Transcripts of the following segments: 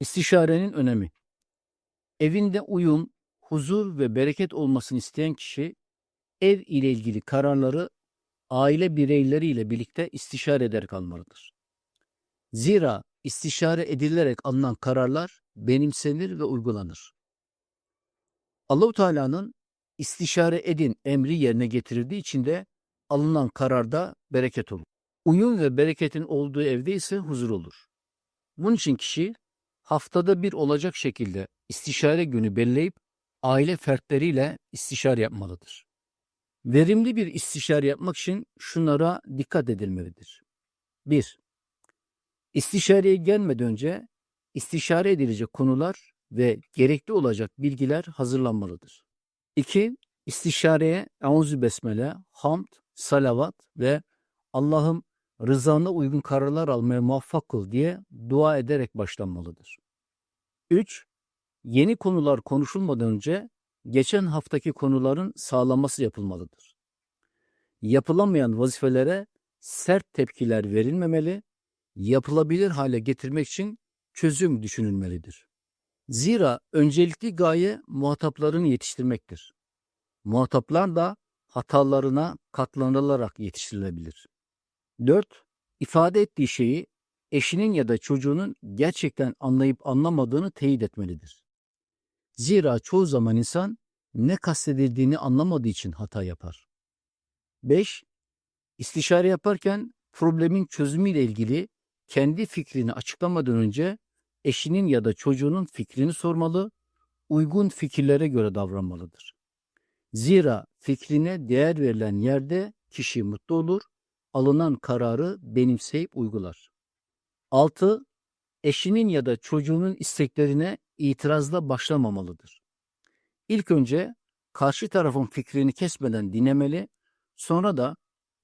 İstişarenin önemi. Evinde uyum, huzur ve bereket olmasını isteyen kişi ev ile ilgili kararları aile bireyleriyle birlikte istişare ederek almalıdır. Zira istişare edilerek alınan kararlar benimsenir ve uygulanır. Allahu Teala'nın istişare edin emri yerine getirildiği için de alınan kararda bereket olur. Uyum ve bereketin olduğu evde ise huzur olur. Bunun için kişi haftada bir olacak şekilde istişare günü belirleyip aile fertleriyle istişare yapmalıdır. Verimli bir istişare yapmak için şunlara dikkat edilmelidir. 1. İstişareye gelmeden önce istişare edilecek konular ve gerekli olacak bilgiler hazırlanmalıdır. 2. İstişareye Eûzü Besmele, Hamd, Salavat ve Allah'ım rızana uygun kararlar almaya muvaffak kıl diye dua ederek başlanmalıdır. 3. Yeni konular konuşulmadan önce geçen haftaki konuların sağlanması yapılmalıdır. Yapılamayan vazifelere sert tepkiler verilmemeli, yapılabilir hale getirmek için çözüm düşünülmelidir. Zira öncelikli gaye muhataplarını yetiştirmektir. Muhataplar da hatalarına katlanılarak yetiştirilebilir. 4. İfade ettiği şeyi eşinin ya da çocuğunun gerçekten anlayıp anlamadığını teyit etmelidir. Zira çoğu zaman insan ne kastedildiğini anlamadığı için hata yapar. 5. İstişare yaparken problemin çözümüyle ilgili kendi fikrini açıklamadan önce eşinin ya da çocuğunun fikrini sormalı, uygun fikirlere göre davranmalıdır. Zira fikrine değer verilen yerde kişi mutlu olur, alınan kararı benimseyip uygular. 6. Eşinin ya da çocuğunun isteklerine itirazla başlamamalıdır. İlk önce karşı tarafın fikrini kesmeden dinlemeli, sonra da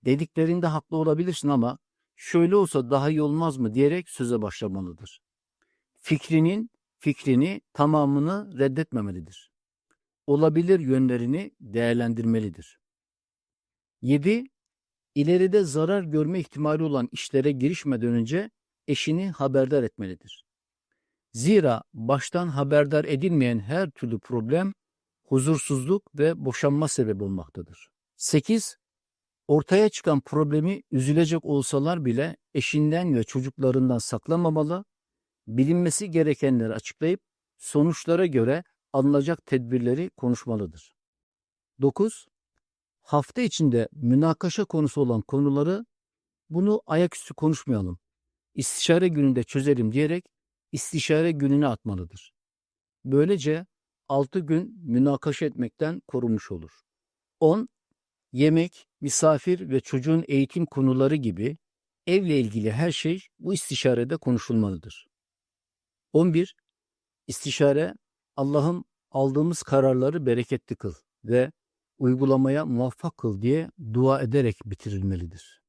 dediklerinde haklı olabilirsin ama şöyle olsa daha iyi olmaz mı diyerek söze başlamalıdır. Fikrinin fikrini tamamını reddetmemelidir. Olabilir yönlerini değerlendirmelidir. 7. İleride zarar görme ihtimali olan işlere girişmeden önce eşini haberdar etmelidir. Zira baştan haberdar edilmeyen her türlü problem huzursuzluk ve boşanma sebebi olmaktadır. 8. Ortaya çıkan problemi üzülecek olsalar bile eşinden ve çocuklarından saklamamalı, bilinmesi gerekenleri açıklayıp sonuçlara göre alınacak tedbirleri konuşmalıdır. 9. Hafta içinde münakaşa konusu olan konuları bunu ayaküstü konuşmayalım, istişare gününde çözelim diyerek istişare gününe atmalıdır. Böylece 6 gün münakaşa etmekten korunmuş olur. 10. Yemek, misafir ve çocuğun eğitim konuları gibi evle ilgili her şey bu istişarede konuşulmalıdır. 11. İstişare Allah'ım aldığımız kararları bereketli kıl ve uygulamaya muvaffak kıl diye dua ederek bitirilmelidir.